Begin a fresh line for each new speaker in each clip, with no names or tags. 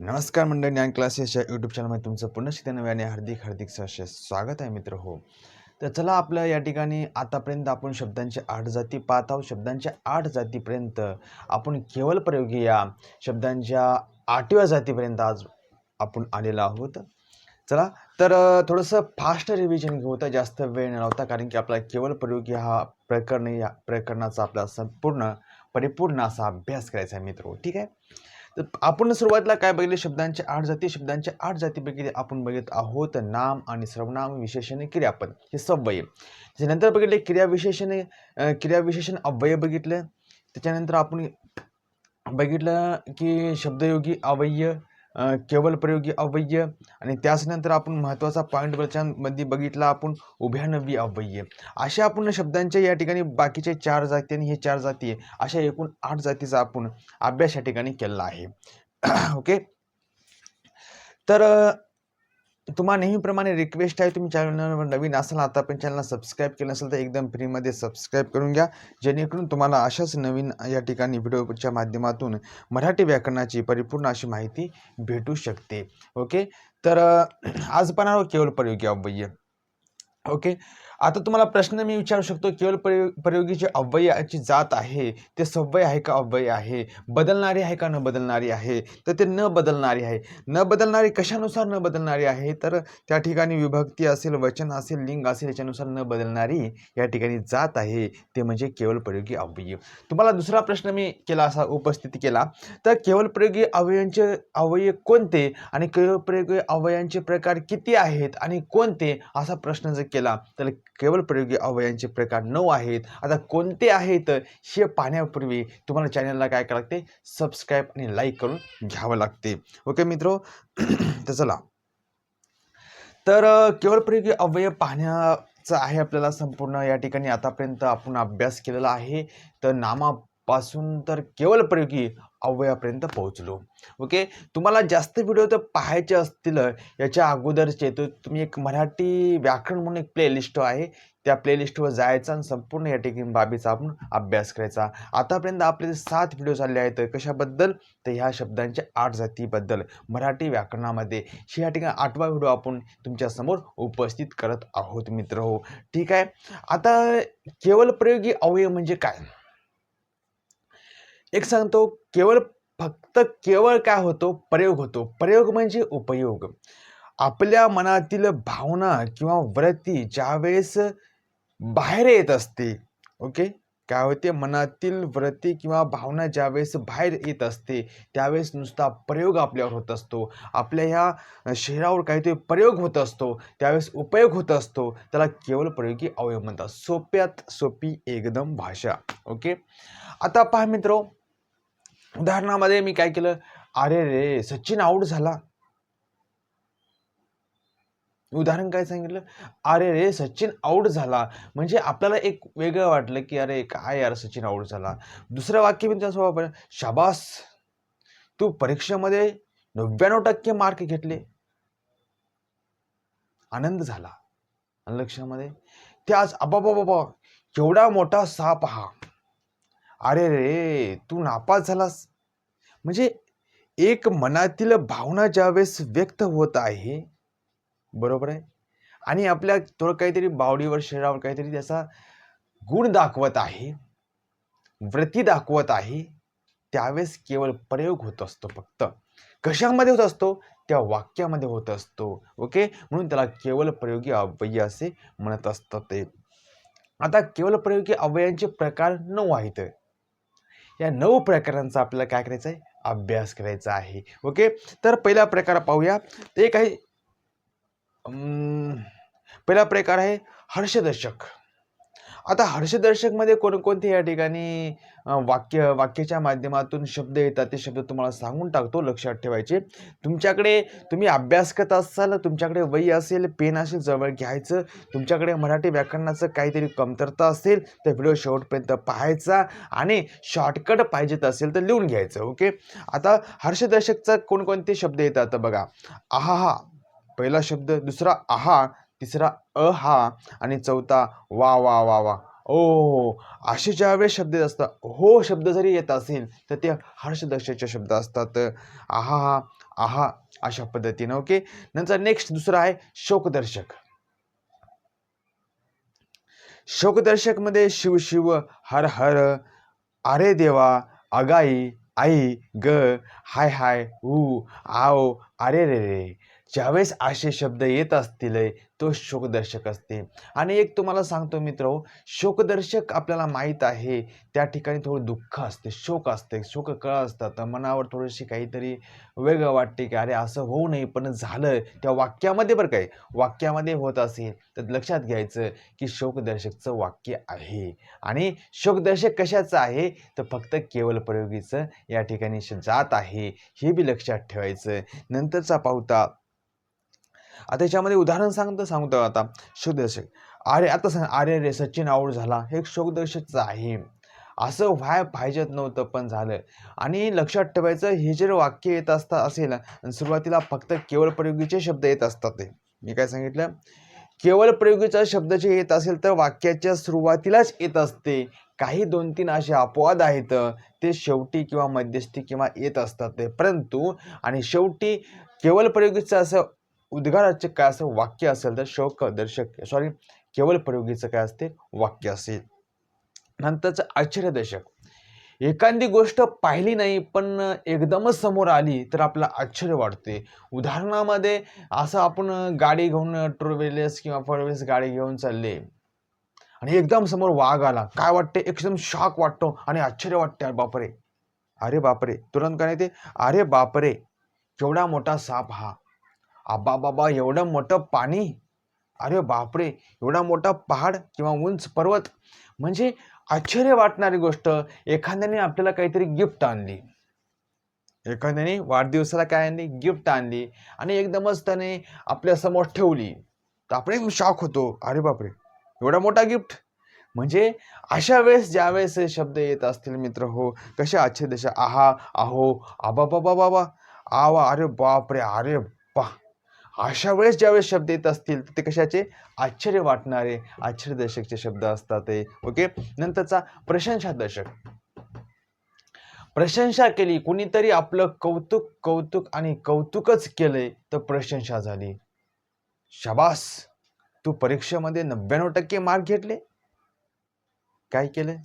नमस्कार मंडळ ज्ञान क्लासेस या यूट्यूब चॅनलमध्ये तुमचं पुन्हा शिकते नव्याने हार्दिक हार्दिक सहर्ष स्वागत आहे मित्र. हो. तर चला आपलं या ठिकाणी आतापर्यंत आपण शब्दांच्या आठ जाती पाहत आहोत. शब्दांच्या आठ जातीपर्यंत आपण केवळ प्रयोगी या शब्दांच्या आठव्या जातीपर्यंत आज आपण आलेलो आहोत. चला तर थोडंसं फास्ट रिव्हिजन घेऊ तर जास्त वेळ न लावता कारण की आपला केवळ प्रयोगी हा प्रकरण या प्रकरणाचा आपला संपूर्ण परिपूर्ण असा अभ्यास करायचा आहे मित्र. हो, ठीक आहे? तर आपण सुरुवातीला काय बघितले? शब्दांचे आठ जाती. शब्दांच्या आठ जातीपैकी आपण बघित आहोत नाम आणि सर्वनाम विशेषणे क्रियापद. हे सव्वय त्याच्यानंतर बघितले क्रियाविशेषणे क्रियाविशेषण अव्यय बघितलं. त्याच्यानंतर आपण बघितलं की शब्दयोगी अवय्य केवल प्रयोगी अवय्य आणि त्याचनंतर आपण महत्त्वाचा पॉईंट वरच्यामध्ये बघितला आपण उभ्यानवी अव्यय. अशा आपण शब्दांच्या या ठिकाणी बाकीचे चार जाती आणि हे चार जाती आहे. अशा एकूण आठ जातीचा आपण अभ्यास या ठिकाणी केलेला आहे. ओके तर तुम्हाला नेहमीप्रमाणे रिक्वेस्ट आहे तुम्ही चॅनलवर नवीन असाल आता पण चॅनलला सबस्क्राईब केलं नसेल तर एकदम फ्रीमध्ये सबस्क्राईब करून घ्या. जेणेकरून तुम्हाला अशाच नवीन या ठिकाणी व्हिडिओच्या माध्यमातून मराठी व्याकरणाची परिपूर्ण अशी माहिती भेटू शकते. ओके तर आज पण आहोत केवळ प्रयोगी अव्यय ओके? आता तुम्हाला प्रश्न मी विचारू शकतो केवळ प्रयो प्रयोगी जे अव्ययाची जात आहे ते सव्वय आहे का अव्यय आहे? बदलणारी आहे का न बदलणारी आहे? तर ते न बदलणारी आहे. न बदलणारी कशानुसार न बदलणारी आहे? तर त्या ठिकाणी विभक्ती असेल वचन असेल लिंग असेल याच्यानुसार न बदलणारी या ठिकाणी जात आहे. ते म्हणजे केवळ प्रयोगी अव्यय. तुम्हाला दुसरा प्रश्न मी केला असा उपस्थित केला. तर केवळ प्रयोगी अवयवांचे अवयव कोणते? आणि केवळ प्रयोगी अवयवांचे प्रकार किती आहेत? आणि कोणते? असा प्रश्न जर केला तर केवळ प्रयोगी अवयवांचे प्रकार नऊ आहेत. आता कोणते आहेत? हे पाहण्यापूर्वी तुम्हाला चॅनलला काय करावं लागते? सबस्क्राईब आणि लाईक करून घ्यावं लागते. ओके मित्रो? तर चला. तर केवळ प्रयोगी अवयव पाहण्याचा आहे आपल्याला संपूर्ण या ठिकाणी. आतापर्यंत आपण अभ्यास केलेला आहे. तर नामा पासून तर केवळ प्रयोगी अवयापर्यंत पोहोचलो. ओके तुम्हाला जास्त व्हिडिओ तर पाहायचे असतील याच्या अगोदरचे. तर तुम्ही एक मराठी व्याकरण म्हणून एक प्लेलिस्ट आहे. त्या प्लेलिस्टवर जायचा आणि संपूर्ण या ठिकाणी बाबीचा आपण अभ्यास करायचा. आतापर्यंत आपले सात व्हिडिओ झाले आहेत कशाबद्दल? तर ह्या शब्दांच्या आठ जातीबद्दल. मराठी व्याकरणामध्ये. ही या ठिकाणी आठवा व्हिडिओ आपण तुमच्यासमोर उपस्थित करत आहोत मित्र हो. ठीक आहे? आता केवळ प्रयोगी अवयव म्हणजे काय? एक सांगतो केवळ फक्त केवळ काय होतो? प्रयोग होतो. प्रयोग म्हणजे उपयोग. आपल्या मनातील भावना किंवा वृत्ती ज्यावेळेस बाहेर येत असते ओके? काय होते? मनातील व्रती किंवा भावना ज्यावेळेस बाहेर येत असते त्यावेळेस नुसता प्रयोग आपल्यावर होत असतो. आपल्या ह्या शरीरावर काहीतरी प्रयोग होत असतो त्यावेळेस उपयोग होत असतो. त्याला केवळ प्रयोगी अवयव म्हणतात. सोप्यात सोपी एकदम भाषा ओके? आता पहा मित्र उदाहरणामध्ये मी काय केलं? अरे रे सचिन आऊट झाला. उदाहरण काय सांगितलं? अरे रे सचिन आऊट झाला. म्हणजे आपल्याला एक वेगळं वाटलं की अरे काय यार सचिन आऊट झाला. दुसरं वाक्य मी त्याचं वापर शाबास. तू परीक्षेमध्ये नव्याण्णव टक्के मार्क घेतले. आनंद झाला. लक्षामध्ये? त्याच आज अबाबा बाबा एवढा मोठा साप हा. अरे रे तू नापास झालास. म्हणजे एक मनातील भावना ज्यावेळेस व्यक्त होत आहे बरोबर आहे? आणि आपल्या थोडं काहीतरी बावडीवर शरीरावर काहीतरी त्याचा गुण दाखवत आहे व्रती दाखवत आहे त्यावेळेस केवळ प्रयोग होत असतो फक्त. कशामध्ये होत असतो? त्या वाक्यामध्ये होत असतो ओके? म्हणून त्याला केवळ प्रयोगी अव्यय असे म्हणत असतात ते. आता केवळ प्रयोगी अव्ययांचे प्रकार नऊ आहेत. या नऊ प्रकारांचा आपल्याला काय करायचं आहे अभ्यास करायचा आहे. ओके? तर पहिला प्रकार पाहूया. ते काही पहिला प्रकार आहे हर्षदर्शक. आता हर्षदर्शकमध्ये कोणकोणते या ठिकाणी वाक्य वाक्याच्या माध्यमातून शब्द येतात ते शब्द तुम्हाला सांगून टाकतो लक्षात ठेवायचे. तुमच्याकडे तुम्ही अभ्यास करत असाल तुमच्याकडे वही असेल पेन असेल जवळ घ्यायचं तुमच्याकडे मराठी व्याकरणाचं काहीतरी कमतरता असेल तर व्हिडिओ शेवटपर्यंत पाहायचा आणि शॉर्टकट पाहिजेत असेल तर लिहून घ्यायचं ओके? आता हर्षदर्शकचा कोणकोणते शब्द येतात बघा. आहा हा पहिला शब्द दुसरा आहा तिसरा अ हा आणि चौथा वा वा वा वा. ओ असे ज्यावेळेस शब्द येत असतात हो शब्द जरी येत असेल तर ते हर्षदर्शकचे शब्द असतात. आहा हा आहा अशा पद्धतीनं ओके? नंतर नेक्स्ट दुसरं आहे शोकदर्शक. शोकदर्शकमध्ये शिव शिव हर हर अरे देवा अगाई आई ग हाय हाय ऊ आओ अरे रे रे. ज्यावेळेस असे शब्द येत असतील तो शोकदर्शक असते. आणि एक तुम्हाला सांगतो मित्र शोकदर्शक आपल्याला माहीत आहे त्या ठिकाणी थोडं दुःख असते शोक असते शोक कळ असतात. मनावर थोडीशी काहीतरी वेगळं वाटते की अरे असं होऊ नये पण झालं त्या वाक्यामध्ये बरं काय वाक्यामध्ये होत असेल तर लक्षात घ्यायचं की शोकदर्शकचं वाक्य आहे. आणि शोकदर्शक कशाचं आहे? तर फक्त केवळ प्रयोगीचं या ठिकाणी जात आहे. हे बी लक्षात ठेवायचं. नंतरचा पाहुता आता याच्यामध्ये उदाहरण सांगतो सांगतो आता. शोकदर्शक अरे आता सांग अरे रे सचिन आऊट झाला. हे शोकदर्शकचं आहे. असं व्हाय पाहिजेत नव्हतं पण झालं. आणि लक्षात ठेवायचं हे जर वाक्य येत असता असेल आणि सुरुवातीला फक्त केवळ प्रयोगीचे शब्द येत असतात ते. मी काय सांगितलं? केवळ प्रयोगीचा शब्द जे येत असेल तर वाक्याच्या सुरुवातीलाच येत असते. काही दोन तीन असे अपवाद आहेत ते शेवटी किंवा मध्यस्थी किंवा येत असतात ते. परंतु आणि शेवटी केवळ प्रयोगीचं असं उद्गाराचे काय असं वाक्य असेल तर शोक दर्शक सॉरी केवळ प्रयोगीचं काय असते? वाक्य असेल. नंतरचं आश्चर्यदर्शक. एखादी गोष्ट पाहिली नाही पण एकदमच समोर आली तर आपलं आश्चर्य वाटते उदाहरणामध्ये असं आपण गाडी घेऊन ट्रोवेलेस किंवा फोर व्हीलर्स गाडी घेऊन चालले आणि एकदम समोर वाघ आला. काय वाटते एकदम शॉक वाटतो आणि आश्चर्य वाटते अरे बापरे. अरे बापरे. तुरंत काय ते अरे बापरे. केवढा मोठा साप हा. आबा बाबा एवढं मोठं पाणी? अरे बापरे एवढा मोठा पहाड किंवा उंच पर्वत? म्हणजे आश्चर्य वाटणारी गोष्ट एखाद्याने आपल्याला काहीतरी गिफ्ट आणली. एखाद्याने वाढदिवसाला काय आणली? गिफ्ट आणली. आणि एकदमच त्याने आपल्यासमोर ठेवली. तर आपण एकदम शॉक होतो. अरे बापरे एवढा मोठा गिफ्ट म्हणजे अशा वेळेस ज्या वेळेस हे शब्द येत असतील मित्र हो कशा आच्छे दशा आहा आहो आबा बाबा बाबा आवा अरे बापरे अरे बा. अशा वेळेस ज्यावेळेस शब्द येत असतील तर ते कशाचे? आश्चर्य वाटणारे आश्चर्यदर्शकचे शब्द असतात ओके? नंतरचा प्रशंसादर्शक प्रशंसा केली कुणीतरी आपलं कौतुक कौतुक आणि कौतुकच केलंय तर प्रशंसा झाली. शाबास! तू परीक्षेमध्ये नव्याण्णव टक्के मार्क घेतले. काय केलंय?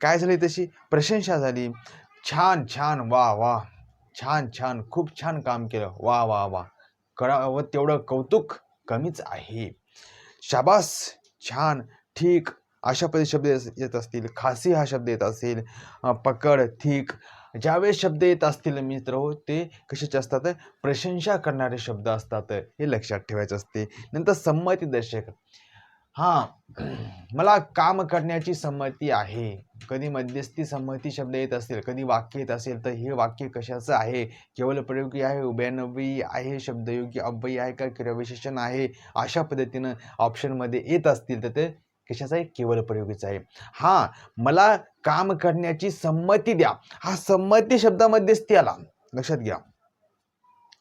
काय झाली तशी? प्रशंसा झाली. छान छान वा वा. छान छान खूप छान काम केलं. वा वा वा. करावं तेवढं कौतुक कमीच आहे. शाबास! छान! ठीक! अशा पद्धती शब्द येत असतील. खासी हा शब्द येत असेल. पकड! ठीक! ज्यावेळेस शब्द येत असतील मित्र हो ते कशाचे असतात? प्रशंसा करणारे शब्द असतात. हे लक्षात ठेवायचे असते. नंतर संमती दर्शक हां मला काम करण्याची संमती आहे. कधी मध्यस्थी संमती शब्द येत असेल कधी वाक्य येत असेल तर हे वाक्य कशाचं आहे? केवळ प्रयोगी आहे उभयनवी आहे शब्दयोगी अव्ययी आहे का क्रियाविशेषण आहे? अशा पद्धतीनं ऑप्शनमध्ये येत असतील तर ते कशाचं आहे? केवळ प्रयोगीचं आहे. हां मला काम करण्याची संमती द्या. हा संमती शब्दामध्यस्थी आला. लक्षात घ्या.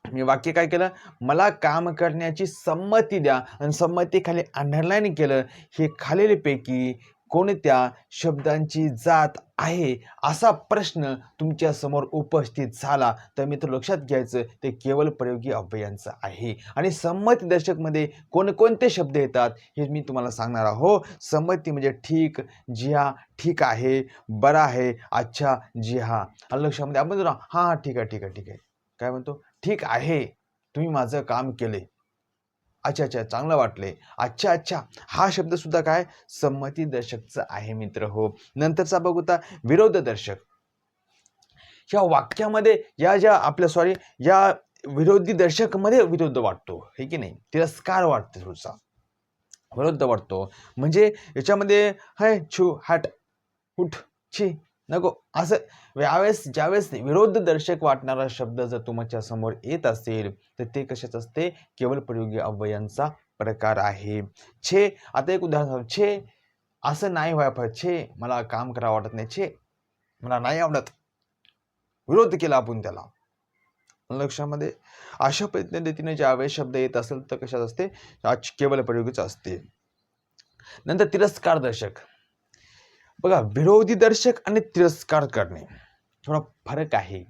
मी वाक्य काय केलं? मला काम करण्याची संमती द्या. आणि संमती खाली अंडरलाईन केलं. हे खालीलपैकी कोणत्या शब्दांची जात आहे? असा प्रश्न तुमच्यासमोर उपस्थित झाला तर मित्र लक्षात घ्यायचं ते केवळ प्रयोगी अव्ययांचं आहे. आणि संमती दर्शकमध्ये कोणकोणते शब्द येतात हे मी तुम्हाला सांगणार आहो. संमती म्हणजे ठीक जी हा ठीक आहे बरा आहे अच्छा जी हा लक्षामध्ये? आपण हां हां ठीक आहे ठीक आहे ठीक आहे. काय म्हणतो? ठीक आहे तुम्ही माझं काम केले. अच्छा अच्छा चांगलं वाटले. अच्छा अच्छा हा शब्द सुद्धा काय? संमती दर्शकचं आहे मित्र हो. नंतरचा बघूता विरोध दर्शक. या वाक्यामध्ये या ज्या आपल्या सॉरी या विरोधी दर्शकमध्ये विरोध वाटतो हे की नाही? तिरस्कार वाटतो थोडसा. विरोध वाटतो. म्हणजे याच्यामध्ये हाय छू हट उठ छी नको असं यावेळेस ज्यावेळेस विरोध दर्शक वाटणारा शब्द जर तुमच्यासमोर येत असेल तर ते कशाच असते? केवळ प्रयोगी अव्ययांचा प्रकार आहे. छे आता एक उदाहरण छे असं नाही व्हायला पाहिजे. छे मला काम करावं वाटत नाही. छे मला नाही आवडत. विरोध केला आपण त्याला. लक्षामध्ये? अशा पद्धतीने ज्यावेळेस शब्द येत असेल तर कशात असते? केवळ प्रयोगीच असते. नंतर तिरस्कार दर्शक. बघा विरोधी दर्शक आणि तिरस्कार करणे. थोडा फरक आहे.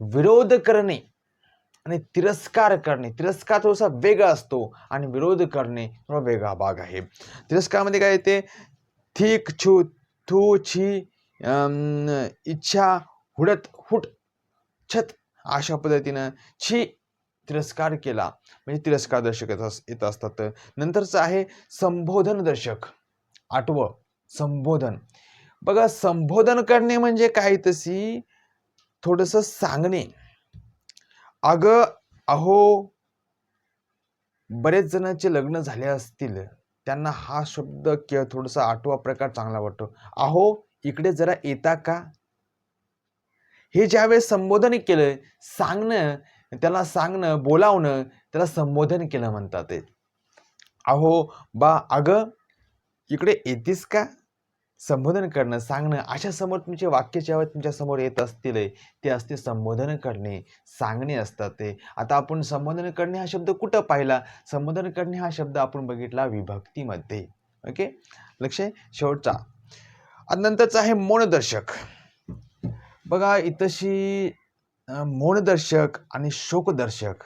विरोध करणे आणि तिरस्कार करणे. तिरस्कार थोडासा वेगळा असतो आणि विरोध करणे थोडा वेगळा भाग आहे. तिरस्कारमध्ये काय येते? थिक छू थू छी इच्छा हुडत हुट छत अशा पद्धतीनं छी तिरस्कार केला. म्हणजे तिरस्कार दर्शक येत अस- येत असतात. नंतरचं आहे संबोधन दर्शक. आठवं. संबोधन. बघा संबोधन करणे म्हणजे काय तशी? थोडस सांगणे. अग अहो बरेच जणांचे लग्न झाले असतील. त्यांना हा शब्द के थोडासा आठवा प्रकार चांगला वाटतो. अहो इकडे जरा येता का? हे ज्यावेळेस संबोधन केलं सांगणं त्याला सांगणं बोलावणं त्याला संबोधन केलं म्हणतात अहो बा अगं इकडे येतीस का? संबोधन करणं सांगणं अशा समोर तुमचे वाक्य जेव्हा तुमच्यासमोर येत असतील ते असते संबोधन करणे सांगणे असतात ते. आता आपण संबोधन करणे हा शब्द कुठं पाहिला? संबोधन करणे हा शब्द आपण बघितला विभक्तीमध्ये. ओके? लक्ष आहे? शेवटचा. नंतरचा आहे मौनदर्शक. बघा इतशी मोनदर्शक मौनदर्शक आणि शोकदर्शक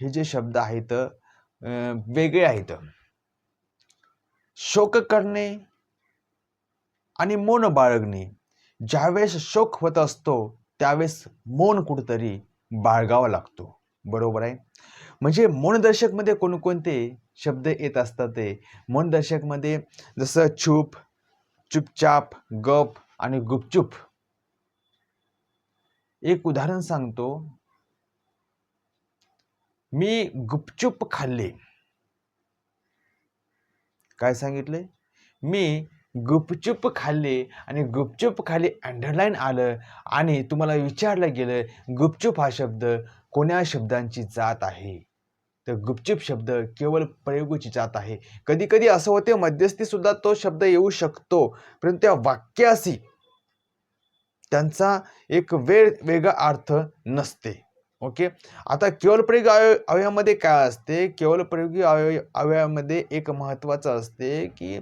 हे जे शब्द आहेत वेगळे आहेत. शोक करणे आणि मौन बाळगणे. ज्यावेळेस शोक होत असतो त्यावेळेस मौन कुठंतरी बाळगावा लागतो. बरोबर आहे? म्हणजे मौनदर्शकमध्ये कोणकोणते शब्द येत असतात ते? मौनदर्शकमध्ये जसं छुप चुपचाप गप आणि गुपचूप. एक उदाहरण सांगतो. मी गुपचूप खाल्ले. काय सांगितले? मी गुपचूप खाल्ले आणि गुपचूप खाली अंडरलाईन आलं आणि तुम्हाला विचारलं गेलं गुपचूप हा शब्द कोण्या शब्दांची जात आहे? तर गुपचूप शब्द केवळ प्रयोगाची जात आहे. कधी कधी असं होते मध्यस्थी सुद्धा तो शब्द येऊ शकतो परंतु त्या वाक्याशी त्यांचा एक वेळ वेगळा अर्थ नसते. ओके? आता केवळ प्रयोग अवयवामध्ये काय असते? केवळ प्रयोगी अवय अवयवामध्ये एक महत्त्वाचं असते की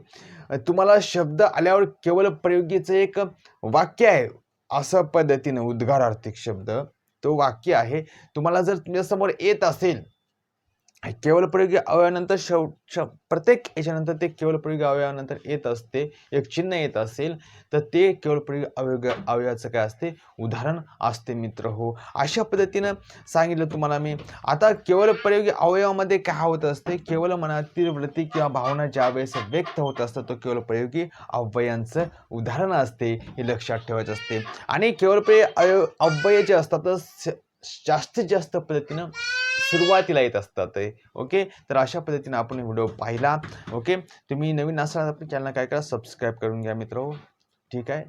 तुम्हाला शब्द आल्यावर केवळ प्रयोगीचं एक वाक्य आहे असं पद्धतीनं उद्गारार्थिक शब्द. तो वाक्य आहे. तुम्हाला जर तुमच्यासमोर येत असेल केवळ प्रयोगी अवयवानंतर शेव श प्रत्येक याच्यानंतर ते केवळ प्रयोगी अवयवानंतर येत असते एक चिन्ह येत असेल तर ते केवळ प्रयोगी अवयोग अवयवाचं काय असते? उदाहरण असते मित्र हो. अशा पद्धतीनं सांगितलं तुम्हाला मी. आता केवळ प्रयोगी अवयवामध्ये काय होत असते? केवळ मनातील वृत्ती किंवा भावना ज्या वेळेस व्यक्त होत असतात तो केवळ प्रयोगी अव्ययांचं उदाहरण असते हे लक्षात ठेवायचं असते. आणि केवळ प्रयोग अवयव अव्यय जे असतात स- जास्तीत जास्त पद्धतीनं सुरुवातीला येत असतात. ते ओके? तर अशा पद्धतीने आपण व्हिडिओ पाहिला. ओके? तुम्ही नवीन असाल आपल्या चॅनल काय करा सबस्क्राईब करून घ्या मित्र. ठीक आहे?